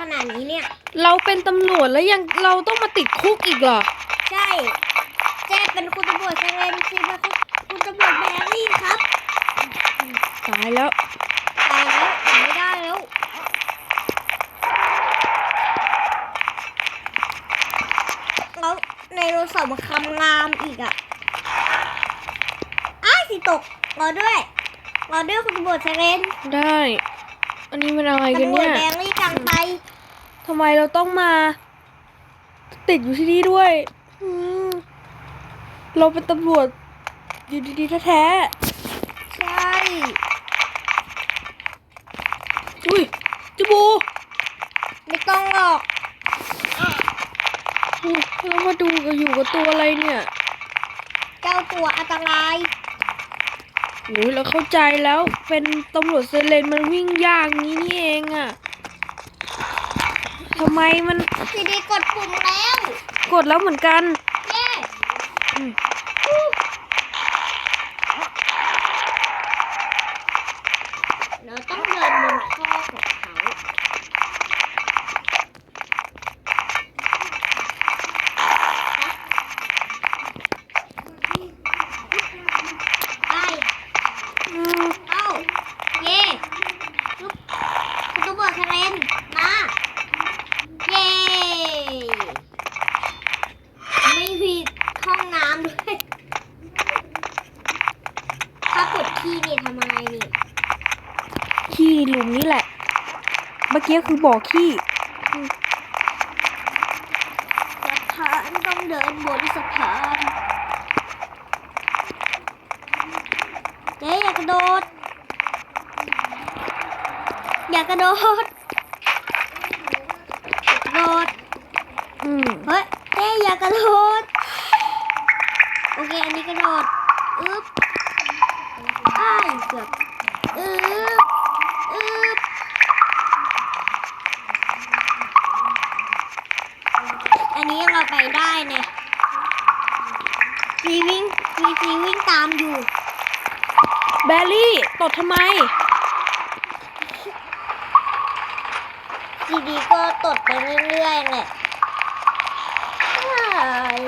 ขนาดนี้เนี่ย เราเป็นตำรวจแล้วยังเราต้องมาติดคุกอีกเหรอ ใช่เจ๊เป็นคุณตำรวจเซเลนซีเป็นคุณคุณตำรวจแบรี่ครับตายแล้วตายแล้วออกไม่ได้แล้วแล้วในโรสาวคำงามอีกอะอ้ายสิตกรอด้วยรอด้วยคุณตำรวจเซเลนได้ อันนี้มันอะไรกันตำรวเนี่จยแบรี่กลางไป ทำไมเราต้องมา ติดอยู่ที่นี่ด้วยอืมเราเป็นตำรวจอยู่ดีๆแท้ใช่ๆอุ้ยจบู ไม่ต้องหรอกอุ๊ยเรามาดูกันอยู่กับตัวอะไรเนี่ย เจ้าตัวอันตรายโอ้ยเราเข้าใจแล้วเป็นตำรวจเซเลนมันวิ่งยากงี้นี่เองอะ ทำไมมันสีดีกดปุ่มแล้ว กดแล้วเหมือนกัน เย้ อืม เราต้องเดินบนข้อของเขาไป อืม เอ้า เย่ลุกคุณตำรวจคาเรนมา เย่ไม่ผิดห้องน้ำด้วย ถ้ากดขี้นี่ทำอะไรนี่ ขี้หลุมนี่แหละ เมื่อกี้คือบ่อขี้สะพานต้องเดินบนสะพานเจ๊อย่ากระโดด อย่ากระโดดอย่ากระโดดอืมเฮ้ยเจ๊อย่ากระโดด โอเค อันนี้กระโดด อึ๊บอ้ายเกือบอึ๊บ อึ๊บ อันนี้เรา ไปได้เนี่ยมีวิ่งมีซีวิ่งตามอยู่ แบลลี่ตดทำไมดีดีก็ตดไปเรื่อยๆแหละอ้าย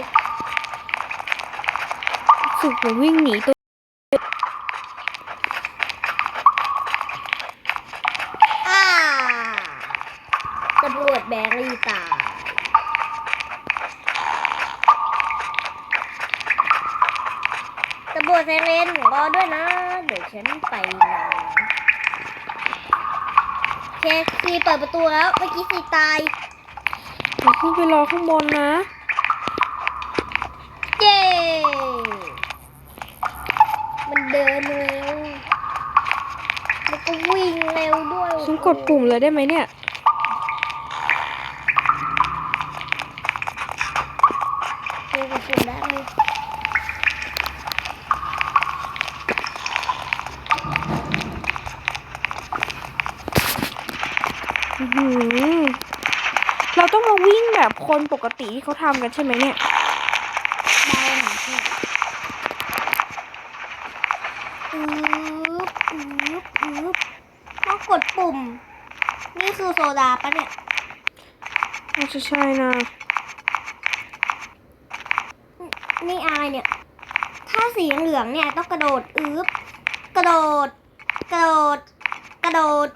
สุกจะวิ่งหนีตัวอ่าตำรวจแบรี่ตาย ตำรวจไซเรนรอด้วยนะ เดี๋ยวฉันไปนะโอเคซีเปิดประตูแล้ว เมื่อกี้ซีตายเดี๋ยวขึ้นไปรอข้างบนนะ เย้มันเดินเร็วแล้วก็วิ่งเร็วด้วยฉันกดปุ่มเลยได้ไหมเนี่ยเจอกดปุ่มได้ไหม อื้อหือเราต้องมาวิ่งแบบ คนปกติที่เขาทำกันใช่ไหมเนี่ยได้หนึ่งที่อึ๊บอึ๊บอึ๊บต้องกดปุ่ม นี่คือโซดาปะเนี่ยน่าจะใช่นะนี่อะไรเนี่ย ถ้าสีเหลืองเนี่ยต้องกระโดดอึ๊บกระโดด กระโดด กระโดด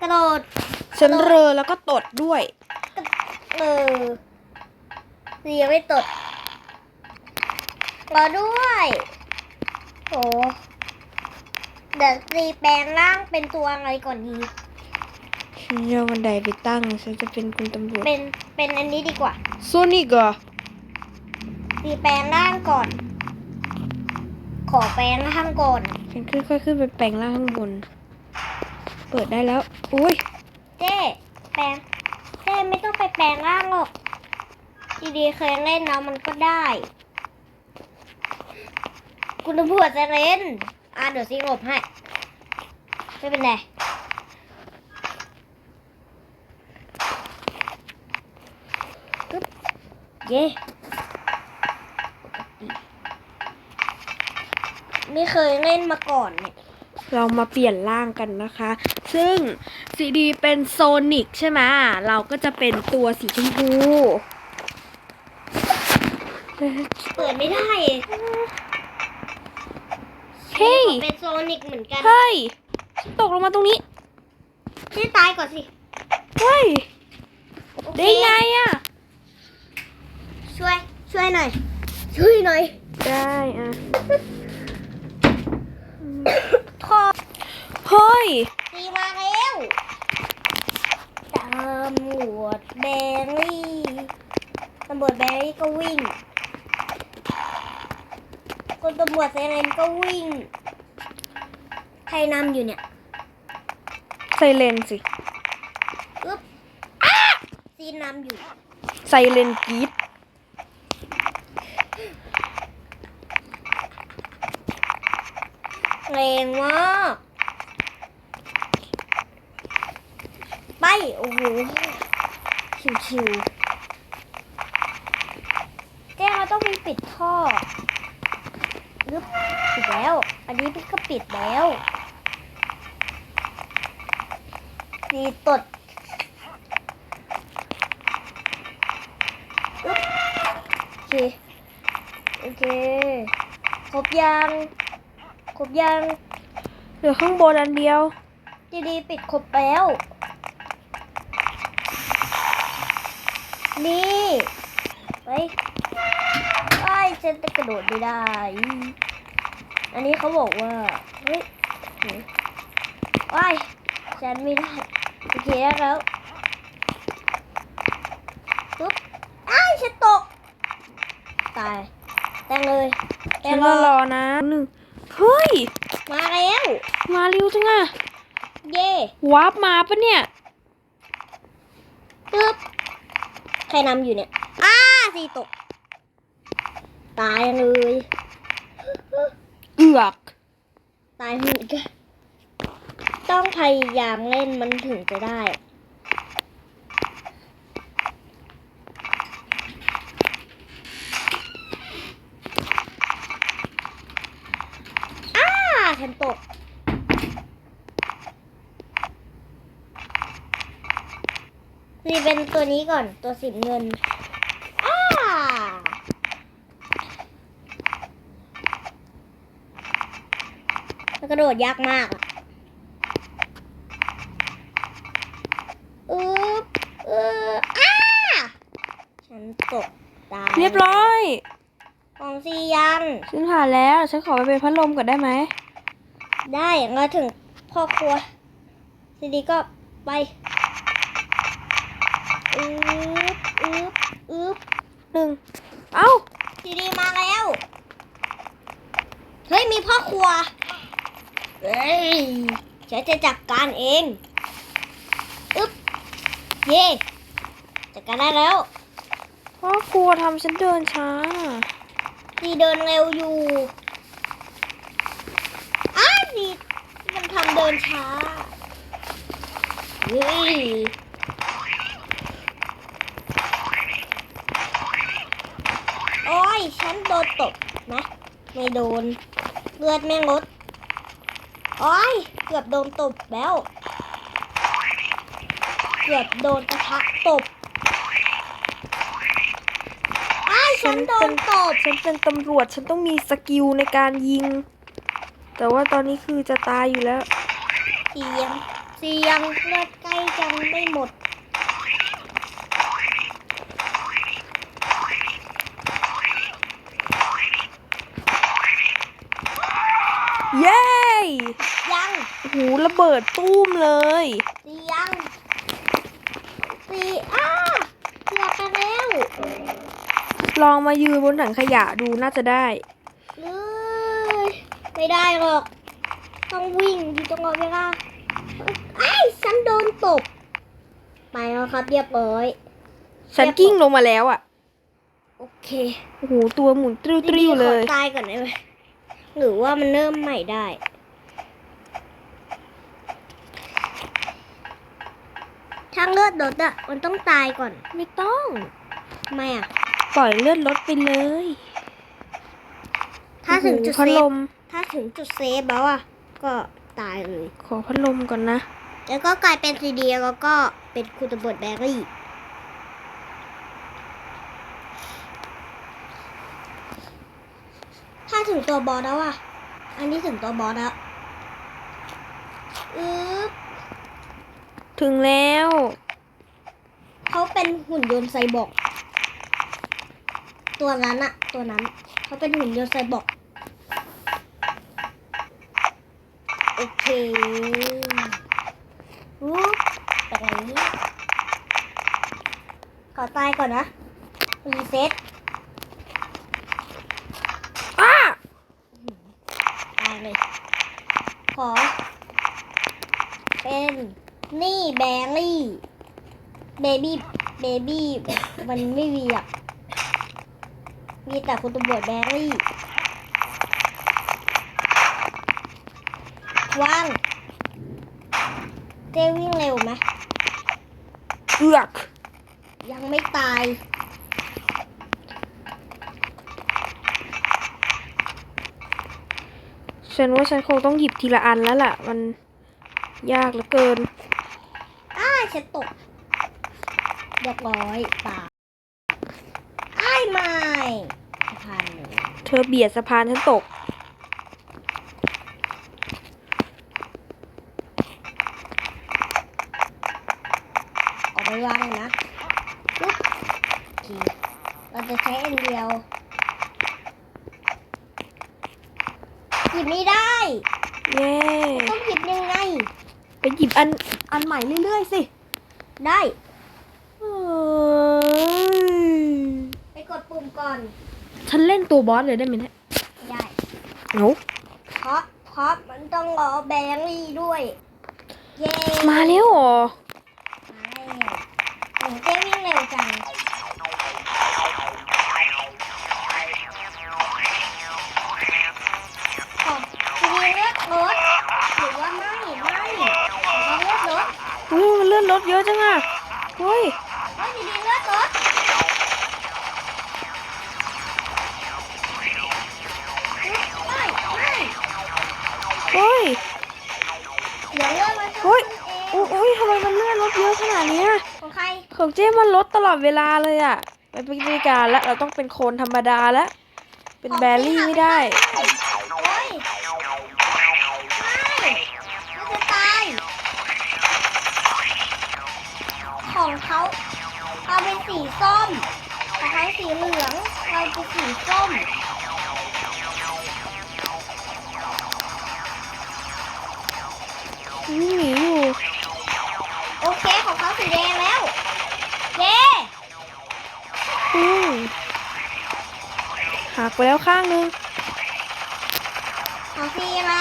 กระโดดฉันเรอแล้วก็ตดด้วย เออเสียไม่ตดรอด้วยโหเดี๋ยวสีแปลงร่างเป็นตัวอะไรก่อนดีฉันจะเอาบันไดไปตั้งฉันจะเป็นคุณตำรวจเป็นเป็นอันนี้ดีกว่าโซนิกเหรอสีแปลงร่างก่อน ขอแปลงร่างก่อนฉันขึ้นค่อยขึ้นไปแปลงร่างข้างบน เปิดได้แล้ว อุ้ยเจ๊แปลง เจ๊ไม่ต้องไปแปลงร่างหรอกดีๆเคยเล่นแล้วมันก็ได้ คุณตำรวจจะเล่น อะเดี๋ยวซีงบให้ ไม่เป็นไรปึ๊บเย่ไม่เคยเล่นมาก่อนเนี่ย เรามาเปลี่ยนร่างกันนะคะ ซึ่ง ซีดีเป็นโซนิกใช่ไหมเราก็จะเป็นตัวสีชมพู เปิดไม่ได้เฮ้ย เป็นโซนิกเหมือนกันเฮ้ยฉันตกลงมาตรงนี้ที่ตายก่อนสิ เฮ้ยโอเคได้ไงอะช่วย ช่วยหน่อย ช่วยหน่อย ได้อะทอเฮ้ย ตีมาแล้วตำรวจแบรี่ตำรวจแบรี่ก็วิ่ง คนตำรวจไซเรนก็วิ่ง ใครนำอยู่เนี่ยไซเลนสิอึ๊บอ้าซีนนำอยู่ ไซเลนกรีดแรงมาก ไป โอ้โหชิวๆแก้เราต้องมีปิดท่อยึบปิดแล้ว อันนี้พี่ก็ปิดแล้วนี่ตดอึ๊บโอเค โอเค ครบยัง ครบยัง เหลือข้างบนอันเดียว ดีดีปิดครบแล้ว นี่ไปไอ้ยฉันจะกระโดดไม่ได้ อันนี้เขาบอกว่า เฮ้ยเฮ้ยไอ้ยฉันไม่ได้ โอเคแล้วปุ๊บไอ้ายฉันตก ตาย แต่งเลยแต่ฉังนเลก็รยอนะหนึ่งเฮ้ย มาแล้ว มาเร็วจังอะเย่วาร์ปมาปะเนี่ยปึ๊บ ใครนำอยู่เนี่ย อ้าสีตก ตายเลย เอือก ตายเหมือนกันต้องพยายามเล่นมันถึงจะได้ อ้าฉันตก นี่เป็นตัวนี้ก่อนตัวสีเงินอ้ามันกระโดดยากมากอะอึ๊บเอออ้าฉันตกตายเรียบร้อย ของซียัง ฉันผ่านแล้ว ฉันขอไปเป็นพัดลมก่อนได้ไหม ได้เราถึงพ่อครัวซีดีก็ไป อึ๊บอึ๊บอึ๊บหนึ่งเอ้าซีดีมาแล้ว เฮ้ยมีพ่อครัว เฮ้ยฉันจะจัดการเองอึ๊บเย่จัดการได้แล้วพ่อครัวทำฉันเดินช้าดีเดินเร็วอยู่อ้าดีมันทำเดินช้าเฮ้ย โอ้ยฉันโดนตบนะ ไม่โดน เลือดไม่ลดโอ้ยเกือบโดนตบแล้ว เกือบโดนกระทะตบไอ้ายฉันโดนตบ ฉันเป็นตำรวจ ฉันต้องมีสกิลในการยิง แต่ว่าตอนนี้คือจะตายอยู่แล้ว เสียง เสียงเลือดใกล้จะไม่หมด เย้ ยังโอ้โหระเบิดตู้มเลยเสียงสีอ้าเกือบไปแล้วลองมายืนบนถังขยะดูน่าจะได้เลยไม่ได้หรอก ต้องวิ่งอยู่ตรงเวลาไอ้ยฉันโดนตบไปแล้วครับเรียบร้อยฉันกิ้งลงมาแล้วอะ โอเคโอ้โหตัวหมุนติ้วติ้วๆเลยขอตายก่อนได้ไหมหรือว่ามันเริ่มใหม่ได้ ถ้าเลือดลดอะมันต้องตายก่อน ไม่ต้องทำไมอะปล่อยเลือดลดไปเลย ถ้าถึงจุดโอ้โหพัดเซลฟม ถ้าถึงจุดเซฟแล้วอะก็ตายเลย ขอพัดลมก่อนนะอแล้วก็กลายเป็นซีดีแล้วก็เป็นคุณตำรวจแบรี่ถ้าถึงตัวบอสแล้วอะ อันนี้ถึงตัวบอสแล้ว อึ๊บ ถึงแล้ว เขาเป็นหุ่นยนต์ไซบอร์กตัวนั้นอะตัวนั้น เขาเป็นหุ่นยนต์ไซบอร์กโอเคอุ๊บแบบนี้ขอตายก่อนนะรีเซ็ตอ้าตายเลย ขอ เป็น นี่แบรี่ เบบี้ เบบี้ มันไม่มีอะ มีแต่คุณตำรวจแบรี่ ว่างเจวิ่งเร็วไหมเอือกยังไม่ตาย ฉันว่าฉันคงต้องหยิบทีละอันแล้วล่ะ มันยากเหลือเกิน อ้ายฉันตกเรียบร้อยตายอ้ายไม่พันเลยเธอเบียดสะพานฉันตก ออกไปวางเลยนะปุ๊บโอเคเราจะใช้อันเดียวหยิบไม่ได้ เย้ ต้องหยิบยังไง ไปหยิบอันอันใหม่เรื่อยๆสิ ได้เอ้ยไปกดปุ่มก่อน ฉันเล่นตัวบอสเลยได้ไหมเนี่ยได้เอ้าเพราะเพราะมันต้องรอแบงรี่ด้วย เย้มาแล้วเหรอ มาแล้วหนูเจ๊วิ่ ขึ้นเองอุ้ยอุ้ยทำไมมันเลื่อนรถเยอะขนาดเนี้ยของใคร ของเจ้มันลดตลอดเวลาเลยอะไปเป็นบริการแล้วเราต้องเป็นโคนธรรมดาแล้วเป็นแบรี่ไม่ได้โอ้ยไม่ไม่จะตาย ของเขาเราเป็นสีส้มของเขาสีเหลือง เราเป็นสีส้มวิ่งหนี ไปแล้วข้างนึงของสีอะไร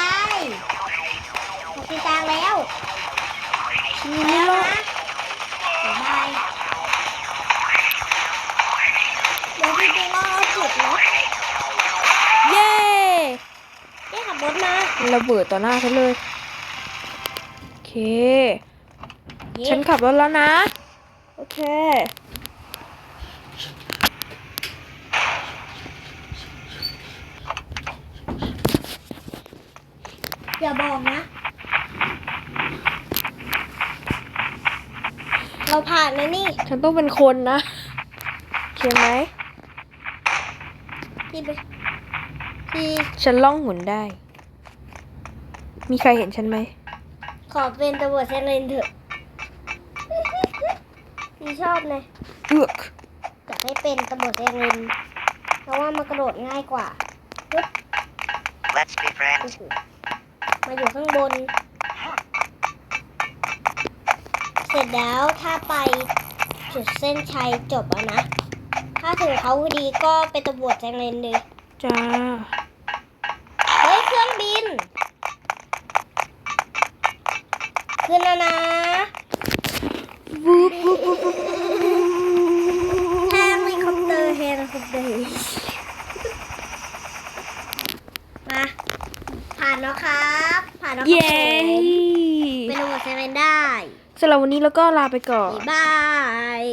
ของสีจางแล้วฉันไปไม่แล้วรอดนะบ๊ายบายเดี๋ยวพี่ดูว่าเราจุดรถเย้เจ๊ขับรถมามันระเบิดต่อหน้าฉันเลยโอเคเย้ฉันขับรถแล้วนะ โอเค อย่าบอกนะ เราผ่านแล้วนี่ ฉันต้องเป็นคนนะโอเคไหมที่ไปที่ฉันล่องหนได้ มีใครเห็นฉันไหม ขอเป็นตำรวจเซเลนเถอะ พี่ชอบเลยเอือกอยากให้เป็นตำรวจเซเลนเพราะว่ามันกระโดดง่ายกว่าปึ๊บ Let's be โอ้ friends. โห มาอยู่ข้างบน เสร็จแล้วถ้าไปจุดเส้นชัยจบแล้วนะ ถ้าถึงเขาพอดีก็เป็นตำรวจเซเลนเลย จ้า เฮ้ยเครื่องบิน ขึ้นแล้วนะวูบวูบวูบวูบเฮลิคอปเตอร์เฮลิคอปเตอร์มาผ่านแล้วครับ ผ่านแล้วครับเย้ผมเป็นตำรวจเซเว่นได้สำหรับวันนี้แล้วก็ลาไปก่อน บ๊ายบาย